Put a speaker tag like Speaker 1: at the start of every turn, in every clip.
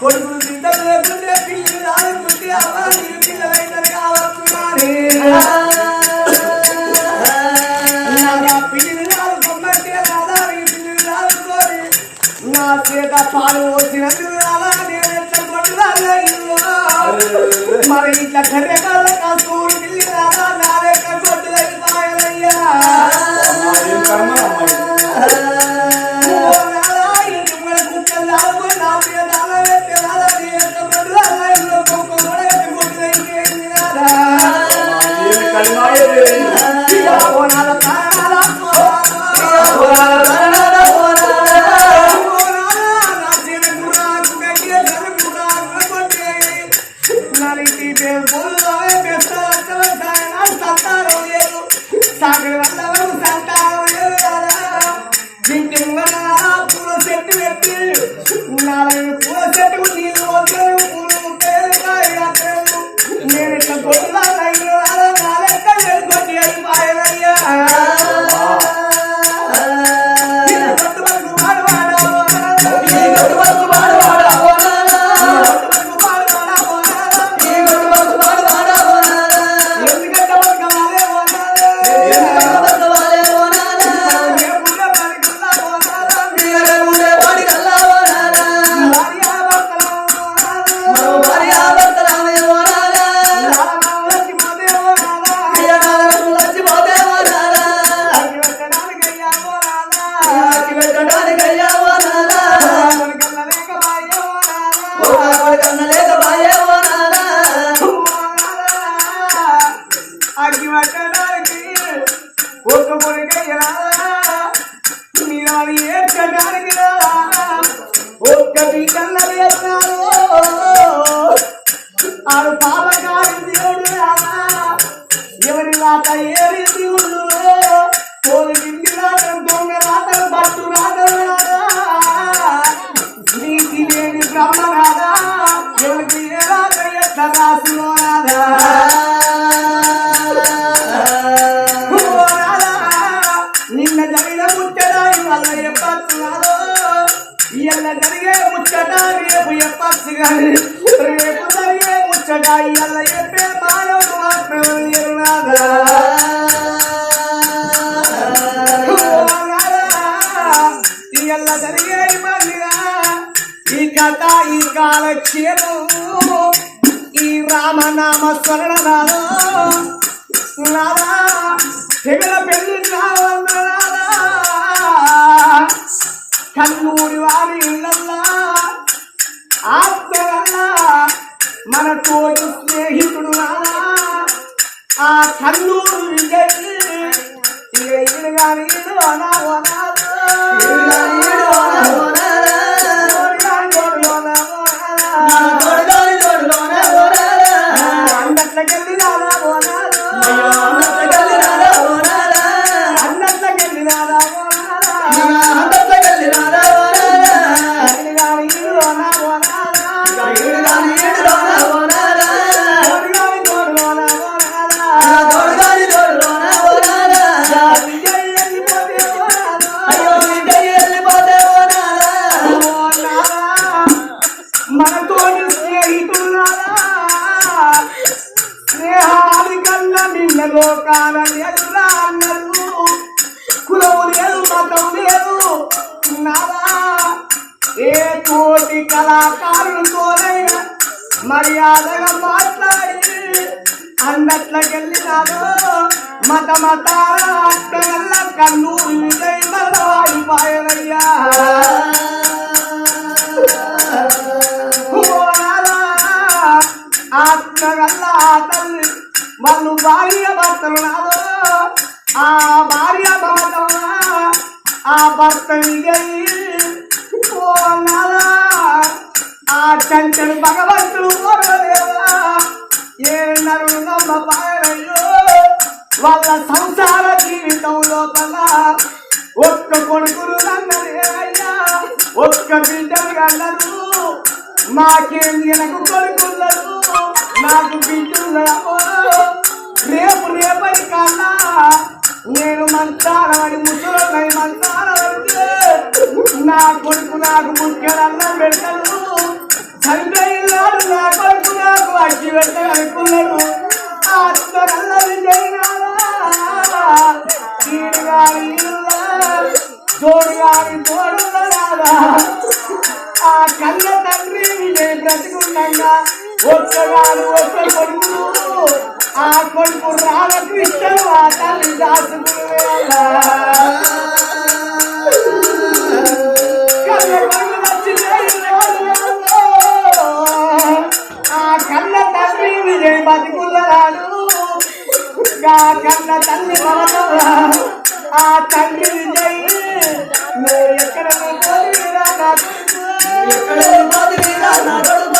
Speaker 1: కొడుకులు బిడ్డలు పిల్లలు రాకుంటే అమ్మ నీకు పిల్లలైనారు కావచ్చు పిల్లలు రాదు కొమ్మంటే రాదా ఈ పిల్లలు రాదుకొని. నా చేత పాలు పోసినందుకు నేను ఎట్లా మరి ఇట్లా కర్రెకాల కాసుకోడు పిల్లి రాదా? నా లెక్క కొట్టుదని పాయలయ్యా. సాగర్ వల్ల సంతానం రాదా తెగల పెళ్ళి కావన్నా కన్నూరి వారి ఇళ్ళల్లా ఆత్మగల్లా మన తోటి స్నేహితుడు ఆ కన్నూరు విజయ్ ఇక ఈడు ఈడు అనా వనాదు.
Speaker 2: ఈడు
Speaker 1: కళాకారులతోనైనా మర్యాదగా మాట్లాడి అన్నట్లకెళ్ళినాడు మత మత అక్కగల్ల కన్నూరు విజయ్ ఆత్మగల్ల తల్లి వాళ్ళు భార్య భర్తలు నాదో ఆ భార్య భర్త ఆ భర్త విజయ్. ఓ నాదా ఆ చంచడు భగవంతుడు కోరలేదా ఏ నరుడు నమ్మ పాయనయ్యో వాళ్ళ సంసార జీవితం లోపల ఒక్క కొడుకులు అన్నదే అయ్యా. ఒక్క బిడ్డలు అన్నారు మాకేం ఎనకు కొడుకున్నారు? నాకు బిడ్డున్నారు రేపు రేపటి కన్నా నేను మంచాల ముసలు ముసలి నా కొడుకు నాకు ముఖ్యరన్నం పెడతాడు అగ్గి పెట్ట అనుకున్నాడు ఆత్మకల్లది జరిగినాడా తోడుగా ఆ కన్న తండ్రి ఒక్క కొడుకు ఆ కొడుకు రామకృష్ణ ఆ తల్లి బతికున్నాడు ఆ కన్న తల్లి మరణంలా ఆ తండ్రి విజయ్ నువ్వు ఎక్కడ నా కొడుకు?
Speaker 2: ఎక్కడ నా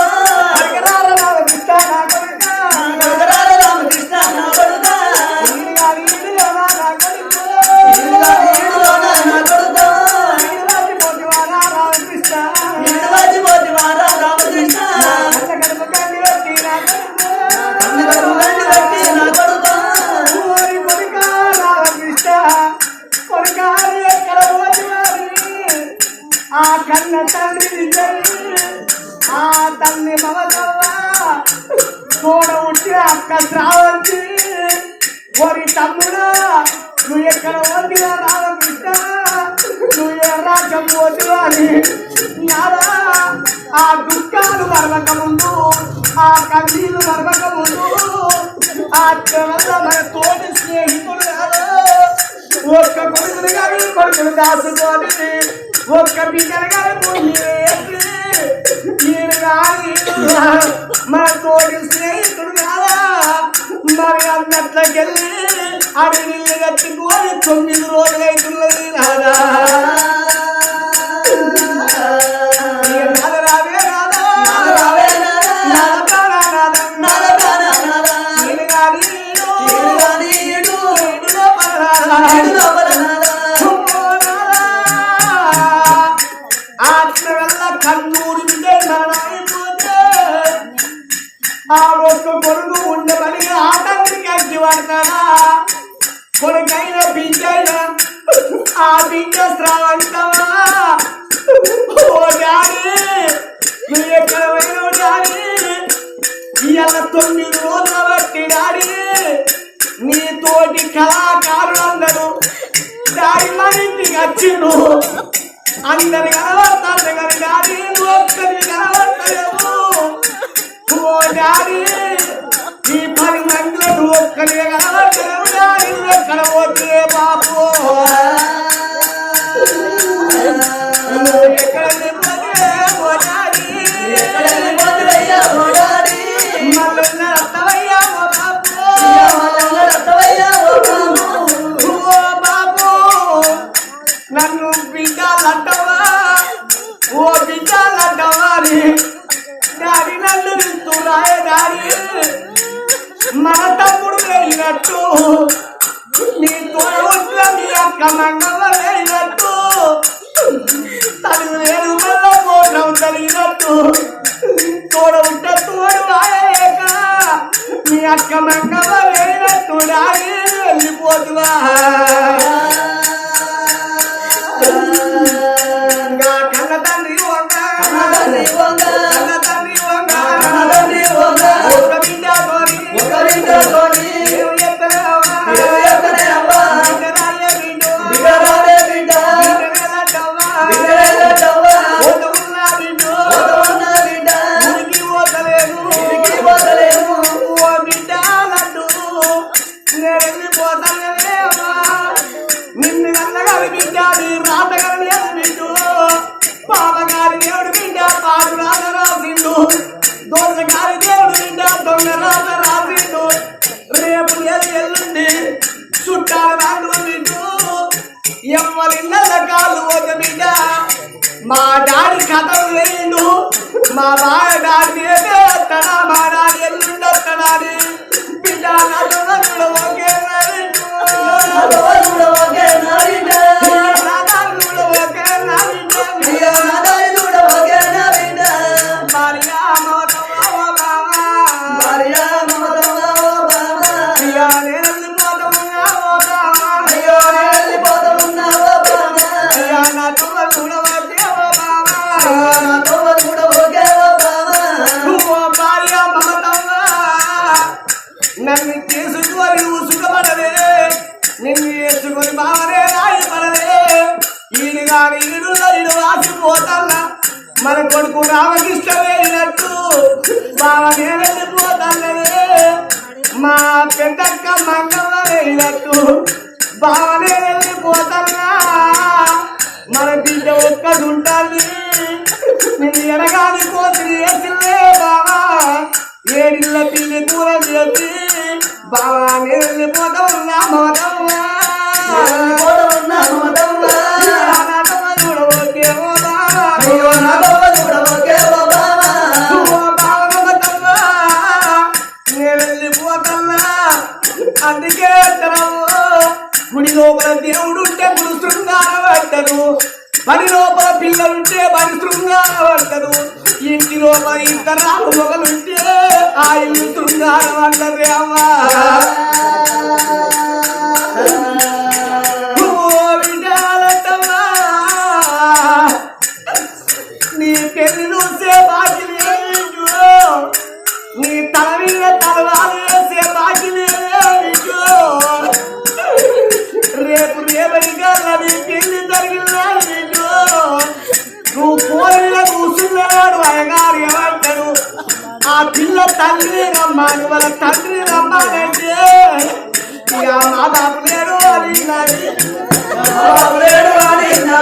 Speaker 1: తల్లి మమతవ్వ తోడ ఉట్టిన అక్క శ్రావంతి ఓరి తమ్ముడా నువ్వు ఎక్కడ వదిలా రామకృష్ణ నువ్వు ఏ రాజ్యం వదిలా అని నాదా ఆ దుఃఖాలు మరవక ముందు ఆ కన్నీళ్ళు మరవక ముందు ఆ వల్ల మన తోటి స్నేహితుడు ఒక్క కొడుకుని కానీ కొడుకుని దాచుకొని ఒక్క బిడ్డను కానీ భూమి కానీ మన తోటి స్నేహితుడు కాదా మరి అన్నట్లకెళ్ళి అవి నీళ్ళు కట్టుకొని తొమ్మిది రోజులు అవుతున్నది నాదా ఇక ఆటంకి అగ్గి పడతాడా కొడుకైన బిడ్డైన ఆ బిడ్డ స్రావంతమా? ఓ డాడీ నువ్వు ఎక్కడ పోయినావు డాడీ ఇవాళ తొమ్మిది రోజుల బట్టి డాడీ నీ తోటి కళాకారులందరూ డాడీ మన ఇంటికి వచ్చిండు అందరు కనబడతారు కానీ డాడీ నువ్వు ఒక్కరి కనబడతలేవు. ఓ డాడీ మందిలో నువ్వు బాబు ఓ బాబు
Speaker 2: ఓ
Speaker 1: నన్ను బిడ్డాలంటవా ఓ డాడీ నన్ను డాడీ. మన లేనట్టు వెళ్ళినట్టు నీ తోడ అక్క మంగళ వెళ్ళినట్టు తను నేను వల్ల మోసం జరిగినట్టు తోడ ఉంటే తోడు వాయలేక నీ అక్క మంగళ లేనట్టు డాడీ వెళ్ళిపోతువా ఎవ్వరి కాలు బిడ్డ మా డాడీ కథ వేయండు మా బాగా డాడీ మా డాడీ ఎల్లుండి బిడ్డ
Speaker 2: చేసుకొని బావరే రాయి పడలే ఈయన గాని ఈడు ఈడు
Speaker 1: మన కొడుకు రామకృష్ణ వెళ్ళినట్టు బావ మా పెద్దక్క మంగళ వెళ్ళినట్టు బావ నేనెళ్ళిపోతల్లా మన బిడ్డ ఒక్కది ఉండాలి నేను ఎనగాని కోతులు వేసిలే బావా. ఏడిళ్ళ పిల్లి కూర చేసి బావా నేను పోతా ఉన్నా అందుకే గుడి లోపల దేవుడు ఉంటే గుడి శృంగారం పట్టదు పని లోపల పిల్లలుంటే పని శృంగారం పట్టదు ఇంటి లోపల ఇద్దరు మొగలుంటే ఆ ఇల్లు శృంగారం అంటారు అమ్మా. కోరిన కూర్చున్నాడు అయ్యగారు ఏమంటాడు ఆ పిల్ల తండ్రి రమ్మాను వాళ్ళ తండ్రి రమ్మానంటే ఇక మా బాబు లేడు అని నాది.
Speaker 2: బాబు లేడు అని నా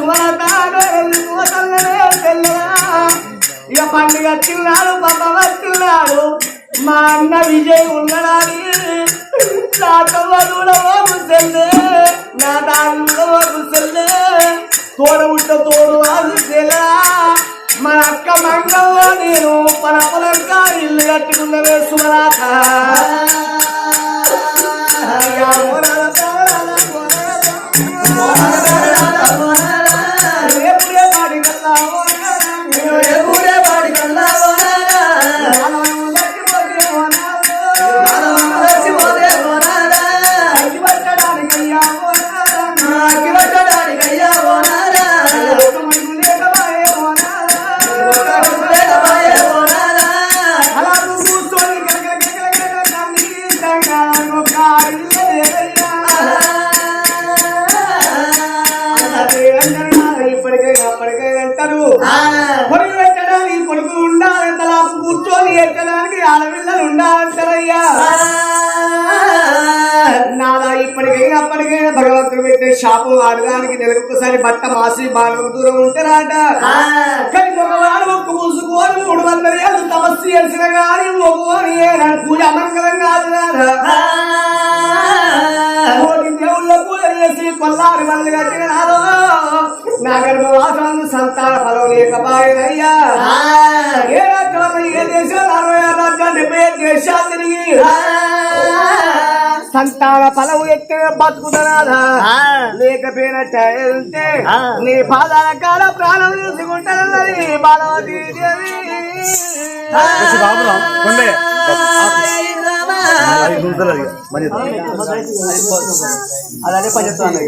Speaker 1: సుమలత నేను వెళ్ళిపోతున్నదే ఇక పండుగ వచ్చిన్నాడు పాప వచ్చిన్నాడు మా అన్న విజయ్ ఉండడానికి నా కూడా నా దాని కూడా ఓకు చెల్లె ఉంట తోడు మన అక్క మంగవ్వ నేను పరపలంగా ఇల్లు కట్టుకున్న సుమలాత పెట్టే షాపు ఆడడానికి నెలకొకసారి బట్ట మాసి బాగా దూరం ఉంటారాట
Speaker 2: ఆ.
Speaker 1: కానీ మగవాడు ఒక్క మూసుకోని మూడు వందల ఏళ్ళు తపస్సు చేసిన కానీ మగవాడు ఏనాడు పూజ అమంగళం కాదు. దేవుళ్ళ పూజ చేసి కొల్లారి మళ్ళీ కట్టిన నాదో. నా గర్భవాసాన్ని సంతాన ఫలం లేకపాయనయ్యా. ఏ రాజ్యం ఏ దేశాలు అరవై ఆరు రాజ్యాలు డెబ్బై ఐదు దేశాలు తిరిగి. సంతాన ఫలం ఎక్కిన బతుకుతున్నారా లేకపోయినట్టే నీ పాదాల కాల ప్రాణం తీసుకుంటానన్నది బాలవతి దేవి
Speaker 3: బాబురాం కొండే
Speaker 1: అలానే పనిచేస్తాను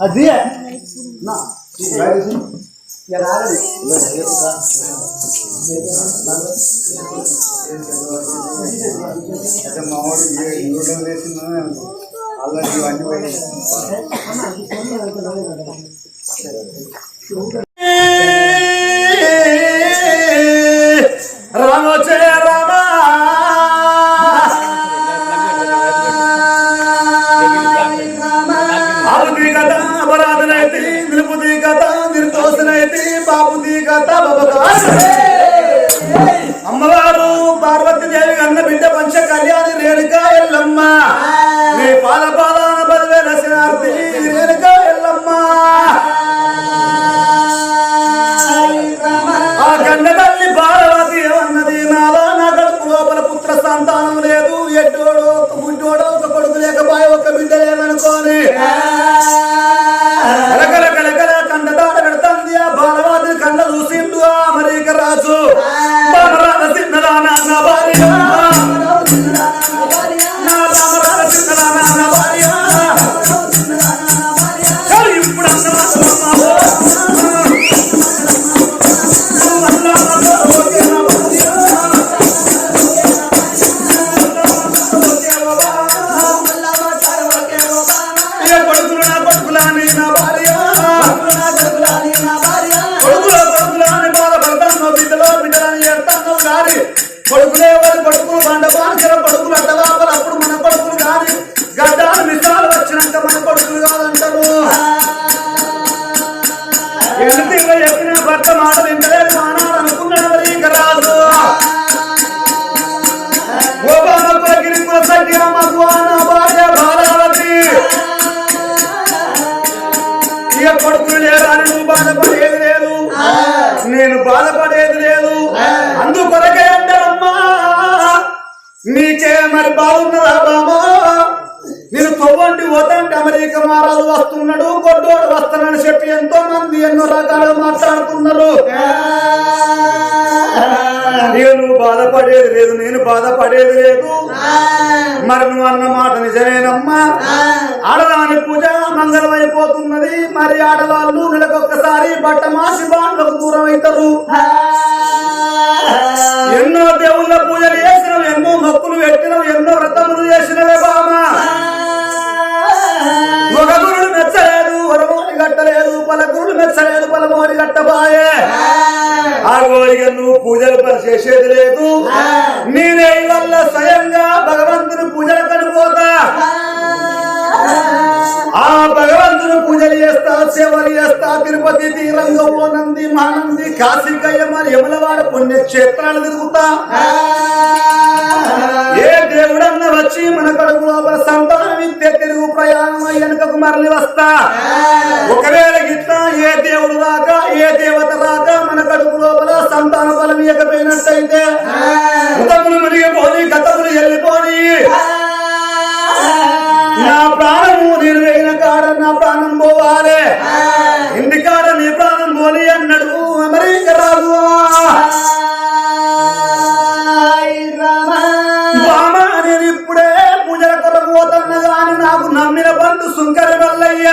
Speaker 3: అది
Speaker 2: అయితే మా వాడు ఏ ఇంకోటం వేసిందో ఆల్రెడీ ఇవన్నీ
Speaker 3: అమ్మవారు పార్వతీదేవి అన్న బిడ్డ పంచ కళ్యాణి రేణుకా ఎల్లమ్మ. నీ పాల బాగున్నదా బామా నేను తవ్వండి వదండి అమెరికా మారాలు వస్తున్నాడు కొట్టోడు వస్తానని చెప్పి ఎంతో మంది ఎన్నో రకాలుగా మాట్లాడుతున్నారు ఇక నువ్వు బాధపడేది లేదు నేను బాధపడేది లేదు. మరి నువ్వు అన్న మాట నిజమేనమ్మా? ఆడదాని పూజ మంగళం అయిపోతున్నది మరి ఆడవాళ్ళు నెలకొక్కసారి బట్ట మాసి బాండ్లకు దూరం అవుతారు ఎన్నో దేవుళ్ళ పూజలు చేసినవి ఎన్నో మొక్కులు పెట్టినవి ఎన్నో వ్రతములు చేసినవే బామా. ఒక గురుడు మెచ్చలేదు వరమోని గట్టలేదు పలకురుడు మెచ్చలేదు పలమోని గట్టబాయే. ఆ. గోరిగా నువ్వు పూజలు చేసేది లేదు. నేనే వల్ల స్వయంగా భగవంతుని సేవలు చేస్తా తిరుపతి తీరంగా ఓ నంది మానంది కాశీకయ్య మరి యములవాడ పుణ్యక్షేత్రాలు తిరుగుతా. ఏ దేవుడన్న వచ్చి మన కడుపు లోపల సంతానం ఇస్తే తిరుగు ప్రయాణం వెనుకకు మరలి వస్తా. ఒకవేళ గిట్లా ఏ దేవుడు రాక ఏ దేవత రాక మన కడుపు లోపల సంతాన ఫలం ఇవ్వకపోయినట్టయితే గతములు మునిగిపోని గతములు వెళ్ళిపోని ఇంటికాడ నీ ప్రాణం పోని అన్నాడు అమెరికా రాజు. నేను ఇప్పుడే పూజల కొరకు పోతున్నా గాని నాకు నమ్మిన బంధు సుంకర మల్లయ్య.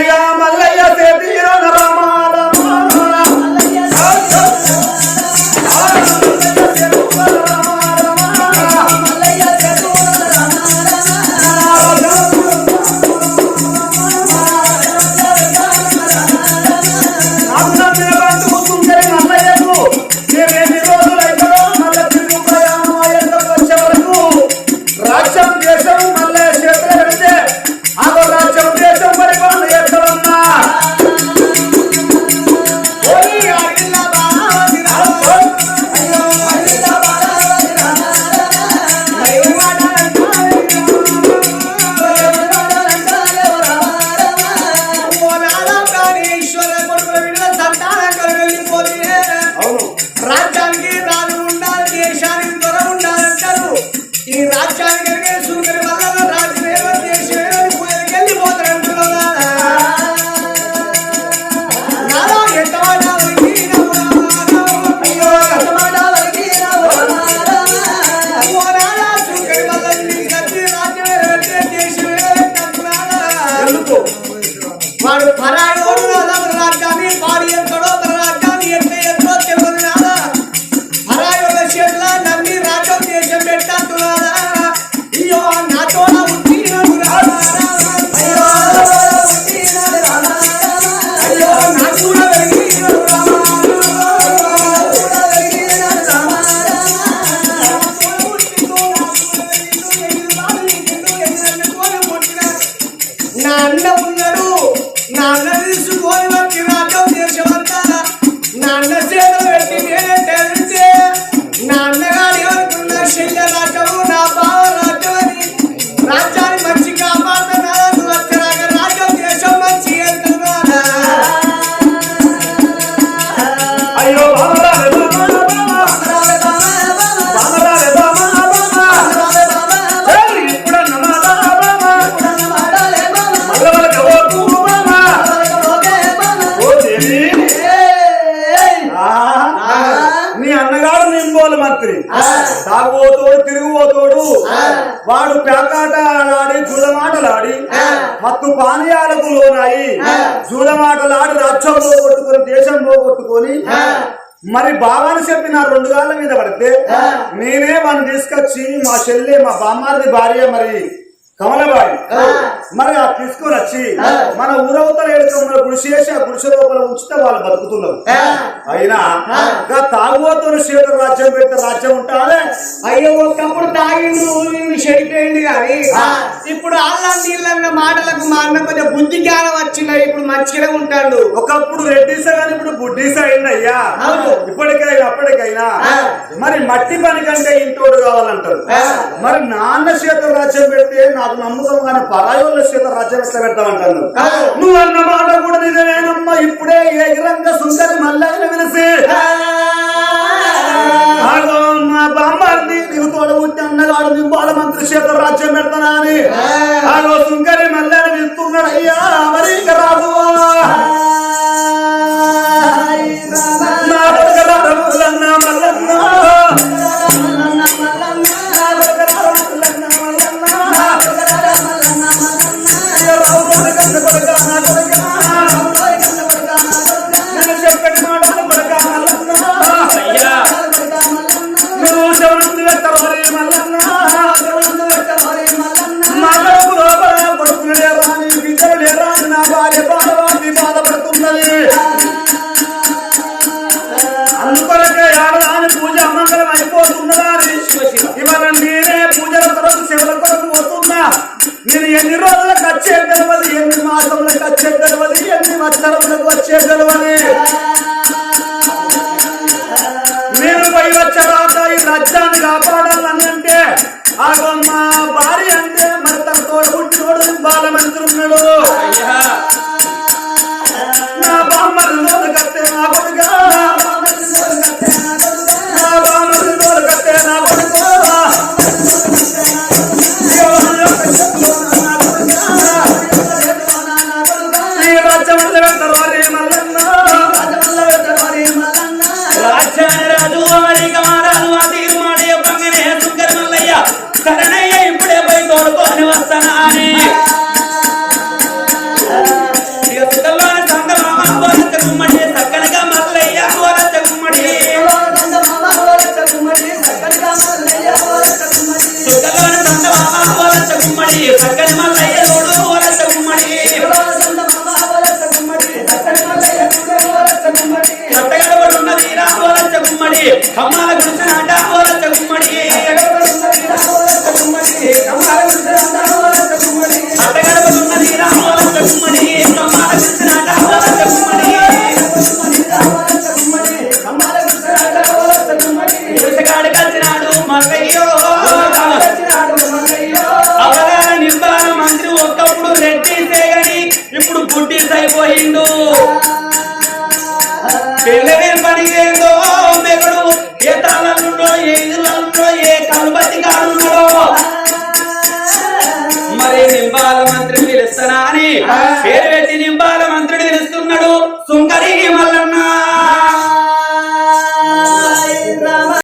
Speaker 3: ఇక మల్లయ్య చేతి రామ. తాగుబోతోడు
Speaker 2: తిరుగుబోతోడు.
Speaker 3: వాడు పేకాట ఆడి జూలమాటలాడి మత్తు పానీయాలకు లోనాయి జూలమాటలాడి రాజ్యంలో కొట్టుకుని దేశం పోగొట్టుకొని మరి బాబాను చెప్పి నా రెండు గాళ్ళ మీద పడితే నేనే వాడిని తీసుకొచ్చి మా చెల్లి మా బామ్మారిది భార్య మరి కమలబాయి. మరి ఆ తీసుకొని వచ్చి మన ఊరవతల ఏడుకమ్మ గుడిసె చేసి ఆ గుడిసె లోపల ఉంచితే వాళ్ళు బతుకుతున్నారు. అయినా తాగుబోతున్న శేఖర్ రాజ్యం పెడితే రాజ్యం ఉంటారే?
Speaker 1: అయ్యో ఒకప్పుడు తాగిండు చెడిపోయింది కానీ ఇప్పుడు అల్లం నీళ్ళన్న మాటలకు మా అన్న కొంచెం బుద్ధి జ్ఞానం వచ్చింది? ఇప్పుడు మంచిగానే ఉంటాడు.
Speaker 3: ఒకప్పుడు రెడ్డిసా కానీ ఇప్పుడు బుడ్డిసా అయింది అయ్యా
Speaker 1: అవును.
Speaker 3: ఇప్పటికైనా అప్పటికైనా మరి మట్టి పని కంటే ఇంటోడు కావాలంటారు. మరి నాన్న శేఖర్ రాజ్యం పెడితే నాకు నమ్మకం కానీ పరాయి వాళ్ళ శేఖర్ రాజ్యం పెడతామంటాను నువ్వు అన్న మాట కూడా నిజమేనమ్మా. ఇప్పుడే ఏ రంగ సుందరి మల్లని విలిసి ఆగో మా బామ్మారిని నీకు తోడ పుట్టి అన్నగాడు నీ బాల మంత్రి శేఖర్ రాజ్యం పెడతానా అని. ఆగో సుంకరి మల్లని పిలుస్తున్నాడు అయ్యా మరి ఇక రాదు నా బతుకల మల్లన్న. వచ్చరములకు నేను పై వచ్చే పోయి ఈ రాజ్యాన్ని కాపాడాలని అంటే ఆగో మా భార్య అంటే మరి తన తోడు పుట్టినోడు బాలమంత్రి ఉన్నాడు.
Speaker 4: ಕಮಲಗುಣ